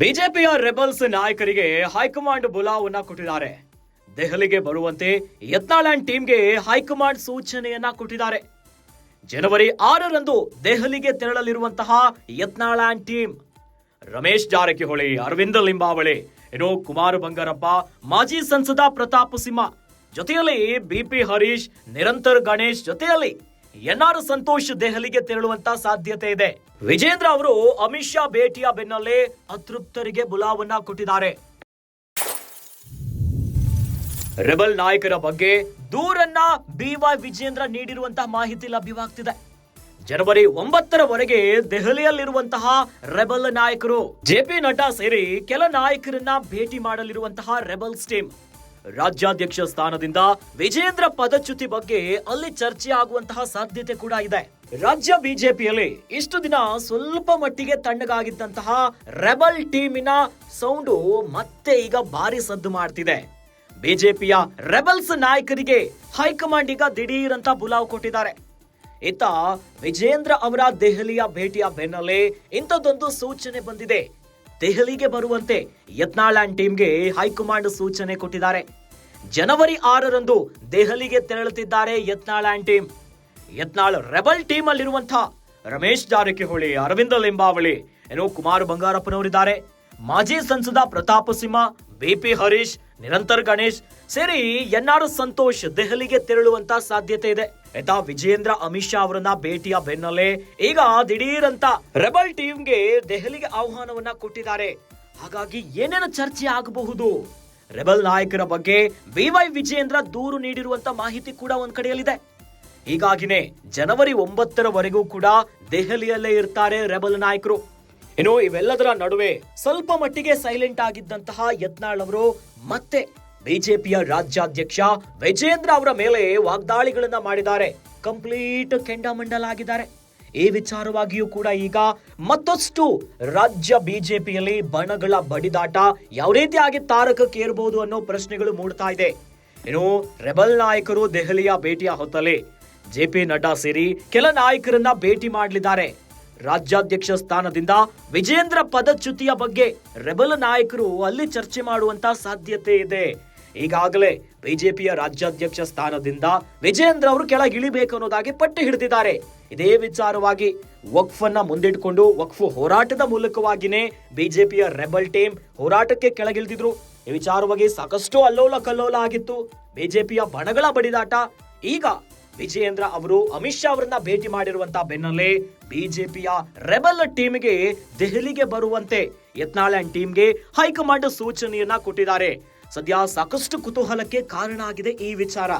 ಬಿಜೆಪಿಯ ರೆಬಲ್ಸ್ ನಾಯಕರಿಗೆ ಹೈಕಮಾಂಡ್ ಬುಲಾವನ್ನ ಕೊಟ್ಟಿದ್ದಾರೆ. ದೆಹಲಿಗೆ ಬರುವಂತೆ ಯತ್ನಾಲ್ಯಾಂಡ್ ಟೀಮ್ಗೆ ಹೈಕಮಾಂಡ್ ಸೂಚನೆಯನ್ನ ಕೊಟ್ಟಿದ್ದಾರೆ. ಜನವರಿ ಆರರಂದು ದೆಹಲಿಗೆ ತೆರಳಲಿರುವಂತಹ ಯತ್ನಾಳ್ಯಾಂಡ್ ಟೀಮ್. ರಮೇಶ್ ಜಾರಕಿಹೊಳಿ, ಅರವಿಂದ ಲಿಂಬಾವಳಿ ಇನ್ನು ಕುಮಾರ್ ಬಂಗಾರಪ್ಪ, ಮಾಜಿ ಸಂಸದ ಪ್ರತಾಪ್ ಸಿಂಹ, ಜೊತೆಯಲ್ಲಿ ಬಿಪಿ ಹರೀಶ್, ನಿರಂತರ ಗಣೇಶ್ ಜೊತೆಯಲ್ಲಿ ಎನ್ಆರ್ ಸಂತೋಷ್ ದೆಹಲಿಗೆ ತೆರಳುವಂತ ಸಾಧ್ಯತೆ ಇದೆ. ವಿಜೇಂದ್ರ ಅವರು ಅಮಿತ್ ಶಾ ಭೇಟಿಯ ಬೆನ್ನಲ್ಲೇ ಅತೃಪ್ತರಿಗೆ ಬುಲಾವನ್ನ ಕೊಟ್ಟಿದ್ದಾರೆ. ರೆಬಲ್ ನಾಯಕರ ಬಗ್ಗೆ ದೂರನ್ನ ಬಿವೈ ವಿಜೇಂದ್ರ ನೀಡಿರುವಂತಹ ಮಾಹಿತಿ ಲಭ್ಯವಾಗ್ತಿದೆ. ಜನವರಿ ಒಂಬತ್ತರವರೆಗೆ ದೆಹಲಿಯಲ್ಲಿರುವಂತಹ ರೆಬಲ್ ನಾಯಕರು ಜೆಪಿ ನಡ್ಡಾ ಸೇರಿ ಕೆಲ ನಾಯಕರನ್ನ ಭೇಟಿ ಮಾಡಲಿರುವಂತಹ ರೆಬಲ್ಸ್ ಟೀಮ್ ರಾಜ್ಯಾಧ್ಯಕ್ಷ ಸ್ಥಾನದಿಂದ ವಿಜೇಂದ್ರ ಪದಚ್ಯುತಿ ಬಗ್ಗೆ ಅಲ್ಲಿ ಚರ್ಚೆ ಆಗುವಂತಹ ಸಾಧ್ಯತೆ ಕೂಡ ಇದೆ. ರಾಜ್ಯ ಬಿಜೆಪಿಯಲ್ಲಿ ಇಷ್ಟು ದಿನ ಸ್ವಲ್ಪ ಮಟ್ಟಿಗೆ ತಣ್ಣಗಾಗಿದ್ದಂತಹ ರೆಬಲ್ ಟೀಮಿನ ಸೌಂಡು ಮತ್ತೆ ಈಗ ಭಾರಿ ಸದ್ದು ಮಾಡ್ತಿದೆ. ಬಿಜೆಪಿಯ ರೆಬಲ್ಸ್ ನಾಯಕರಿಗೆ ಹೈಕಮಾಂಡ್ ಈಗ ದಿಢೀರ್ ಅಂತ ಬುಲಾವ್ ಕೊಟ್ಟಿದ್ದಾರೆ. ಇತ್ತ ವಿಜೇಂದ್ರ ಅವರ ದೆಹಲಿಯ ಭೇಟಿಯ ಬೆನ್ನಲ್ಲೇ ಇಂಥದ್ದೊಂದು ಸೂಚನೆ ಬಂದಿದೆ. ದೆಹಲಿಗೆ ಬರುವಂತೆ ಯತ್ನಾಳ್ ಟೀಮ್ಗೆ ಹೈಕಮಾಂಡ್ ಸೂಚನೆ ಕೊಟ್ಟಿದ್ದಾರೆ. ಜನವರಿ ಆರರಂದು ದೆಹಲಿಗೆ ತೆರಳುತ್ತಿದ್ದಾರೆ Yatnal team. Yatnal rebel team ಅಲ್ಲಿರುವಂತಹ ರಮೇಶ್ ಜಾರಕಿಹೊಳಿ, ಅರವಿಂದ ಲಿಂಬಾವಳಿ ಏನೋ ಕುಮಾರ್ ಬಂಗಾರಪ್ಪನವರಿದ್ದಾರೆ. ಮಾಜಿ ಸಂಸದ ಪ್ರತಾಪ ಸಿಂಹ ಬಿಪಿ ಹರೀಶ್, ನಿರಂತರ ಗಣೇಶ್ ಸೇರಿ ಎನ್ಆರ್ ಸಂತೋಷ್ ದೆಹಲಿಗೆ ತೆರಳುವಂತ ಸಾಧ್ಯತೆ ಇದೆ. ಆಯ್ತಾ ವಿಜೇಂದ್ರ ಅಮಿತ್ ಶಾ ಅವರನ್ನ ಭೇಟಿಯ ಬೆನ್ನಲ್ಲೇ ಈಗ ದಿಢೀರಂತ ರೆಬಲ್ ಟೀಮ್ಗೆ ದೆಹಲಿಗೆ ಆಹ್ವಾನವನ್ನ ಕೊಟ್ಟಿದ್ದಾರೆ. ಹಾಗಾಗಿ ಏನೇನು ಚರ್ಚೆ ಆಗಬಹುದು? ರೆಬಲ್ ನಾಯಕರ ಬಗ್ಗೆ ಬಿವೈ ವಿಜೇಂದ್ರ ದೂರು ನೀಡಿರುವಂತ ಮಾಹಿತಿ ಕೂಡ ಒಂದ್ ಕಡೆಯಲ್ಲಿದೆ. ಹೀಗಾಗಿನೇ ಜನವರಿ ಒಂಬತ್ತರವರೆಗೂ ಕೂಡ ದೆಹಲಿಯಲ್ಲೇ ಇರ್ತಾರೆ ರೆಬಲ್ ನಾಯಕರು. ಇನ್ನು ಇವೆಲ್ಲದರ ನಡುವೆ ಸ್ವಲ್ಪ ಮಟ್ಟಿಗೆ ಸೈಲೆಂಟ್ ಆಗಿದ್ದಂತಹ ಯತ್ನಾಳ್ ಅವರು ಮತ್ತೆ ಬಿಜೆಪಿಯ ರಾಜ್ಯಾಧ್ಯಕ್ಷ ವಿಜೇಂದ್ರ ಅವರ ಮೇಲೆ ವಾಗ್ದಾಳಿಗಳನ್ನ ಮಾಡಿದ್ದಾರೆ. ಕಂಪ್ಲೀಟ್ ಕೆಂಡಾಮಂಡಲಾಗಿದ್ದಾರೆ. ಈ ವಿಚಾರವಾಗಿಯೂ ಕೂಡ ಈಗ ಮತ್ತಷ್ಟು ರಾಜ್ಯ ಬಿಜೆಪಿಯಲ್ಲಿ ಬಣಗಳ ಬಡಿದಾಟ ಯಾವ ರೀತಿಯಾಗಿ ತಾರಕಕ್ಕೇರಬಹುದು ಅನ್ನೋ ಪ್ರಶ್ನೆಗಳು ಮೂಡ್ತಾ ಇದೆ. ಇನ್ನು ರೆಬಲ್ ನಾಯಕರು ದೆಹಲಿಯ ಭೇಟಿಯ ಹೊತ್ತಲ್ಲಿ ಜೆ ಪಿ ನಡ್ಡಾ ಸೇರಿ ಕೆಲ ನಾಯಕರನ್ನ ಭೇಟಿ ಮಾಡಲಿದ್ದಾರೆ. ರಾಜ್ಯಾಧ್ಯಕ್ಷ ಸ್ಥಾನದಿಂದ ವಿಜೇಂದ್ರ ಪದಚ್ಯುತಿಯ ಬಗ್ಗೆ ರೆಬಲ್ ನಾಯಕರು ಅಲ್ಲಿ ಚರ್ಚೆ ಮಾಡುವಂತ ಸಾಧ್ಯತೆ ಇದೆ. ಈಗಾಗಲೇ ಬಿಜೆಪಿಯ ರಾಜ್ಯಾಧ್ಯಕ್ಷ ಸ್ಥಾನದಿಂದ ವಿಜೇಂದ್ರ ಅವರು ಕೆಳಗಿಳಿಬೇಕು ಅನ್ನೋದಾಗಿ ಪಟ್ಟು ಹಿಡಿದಿದ್ದಾರೆ. ಇದೇ ವಿಚಾರವಾಗಿ ವಕ್ಫ್ ಅನ್ನ ಮುಂದಿಟ್ಕೊಂಡು ವಕ್ಫ್ ಹೋರಾಟದ ಮೂಲಕವಾಗಿನೇ ಬಿಜೆಪಿಯ ರೆಬಲ್ ಟೀಮ್ ಹೋರಾಟಕ್ಕೆ ಕೆಳಗಿಳಿದಿದ್ರು. ಈ ವಿಚಾರವಾಗಿ ಸಾಕಷ್ಟು ಅಲ್ಲೋಲ ಕಲ್ಲೋಲ ಆಗಿತ್ತು. ಬಿಜೆಪಿಯ ಬಣಗಳ ಬಡಿದಾಟ ಈಗ ವಿಜಯೇಂದ್ರ ಅವರು ಅಮಿತ್ ಶಾ ಅವರನ್ನ ಭೇಟಿ ಮಾಡಿರುವಂತ ಬೆನ್ನಲ್ಲೇ ಬಿಜೆಪಿಯ ರೆಬಲ್ ಟೀಮ್ಗೆ ದೆಹಲಿಗೆ ಬರುವಂತೆ ಯತ್ನಾಳ್ಯಾಂಡ್ ಟೀಮ್ಗೆ ಹೈಕಮಾಂಡ್ ಸೂಚನೆಯನ್ನ ಕೊಟ್ಟಿದ್ದಾರೆ. ಸದ್ಯ ಸಾಕಷ್ಟು ಕುತೂಹಲಕ್ಕೆ ಕಾರಣ ಆಗಿದೆ ಈ ವಿಚಾರ.